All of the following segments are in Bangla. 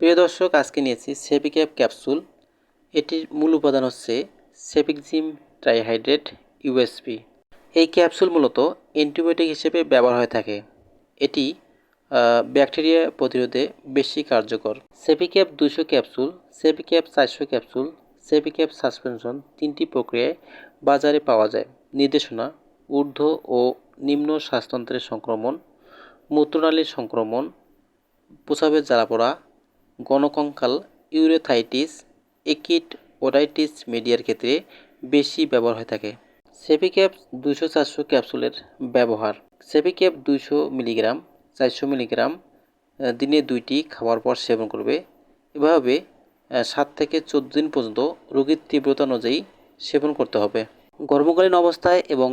প্রিয় দর্শক, আজকে নিয়েছি সেপিক্যাপ ক্যাপসুল। এটির মূল উপাদান হচ্ছে সেপিকজিম ট্রাইহাইড্রেট ইউএসপি এই ক্যাপসুল মূলত অ্যান্টিবায়োটিক হিসেবে ব্যবহার হয়ে থাকে। এটি ব্যাকটেরিয়া প্রতিরোধে বেশি কার্যকর। সেপিক্যাপ দুশো ক্যাপসুল, সেপিক্যাপ চারশো ক্যাপসুল, সেপিক্যাপ সাসপেনশন তিনটি প্রক্রিয়ায় বাজারে পাওয়া যায়। নির্দেশনা, ঊর্ধ্ব ও নিম্ন শ্বাসতন্ত্রের সংক্রমণ, মূত্রনালীর সংক্রমণ প্রসাবের জ্বালাপোড়া গণকঙ্কাল, ইউরেথাইটিস, একিট ওডাইটিস মিডিয়ার ক্ষেত্রে বেশি ব্যবহার হয়ে থাকে। সেপিক্যাপ দুশো চারশো ক্যাপসুলের ব্যবহার। সেপিক্যাপ দুশো মিলিগ্রাম, চারশো মিলিগ্রাম দিনে দুইটি খাওয়ার পর সেবন করবে। এভাবে সাত থেকে চোদ্দ দিন পর্যন্ত রোগীর তীব্রতা অনুযায়ী সেবন করতে হবে। গর্ভকালীন অবস্থায় এবং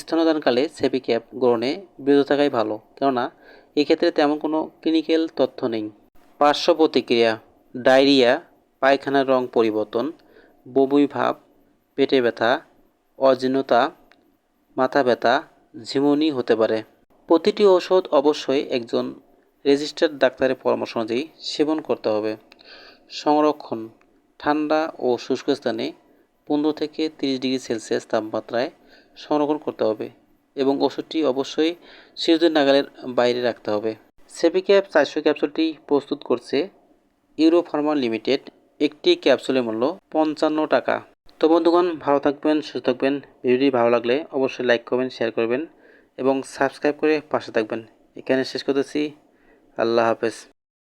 স্তনদানকালে সেপিক্যাপ গ্রহণে বিরত থাকাই ভালো। কেননা, এক্ষেত্রে তেমন কোনো ক্লিনিক্যাল তথ্য নেই। পার্শ্ব প্রতিক্রিয়া, ডায়রিয়া, পায়খানার রং পরিবর্তন, বমি ভাব, পেটে ব্যথা, অজীর্ণতা, মাথা ব্যথা, ঝিমুনি হতে পারে। প্রতিটি ঔষধ অবশ্যই একজন রেজিস্টার্ড ডাক্তারের পরামর্শ অনুযায়ী সেবন করতে হবে। সংরক্ষণ, ঠান্ডা ও শুষ্ক স্থানে পনেরো থেকে তিরিশ ডিগ্রি সেলসিয়াস তাপমাত্রায় সংরক্ষণ করতে হবে এবং ওষুধটি অবশ্যই শিশুদের নাগালের বাইরে রাখতে হবে। সেপিক্যাপ চারশো ক্যাপসুলটি প্রস্তুত করছে ইউরো ফার্মা লিমিটেড, একটি ক্যাপসুলের মূল্য পঞ্চান্ন টাকা। তো বন্ধুগণ, ভালো থাকবেন, সুস্থ থাকবেন। ভিডিওটি ভালো লাগলে অবশ্যই লাইক করবেন শেয়ার করবেন এবং সাবস্ক্রাইব করে পাশে থাকবেন। এখানে শেষ করতেছি। আল্লাহ হাফেজ।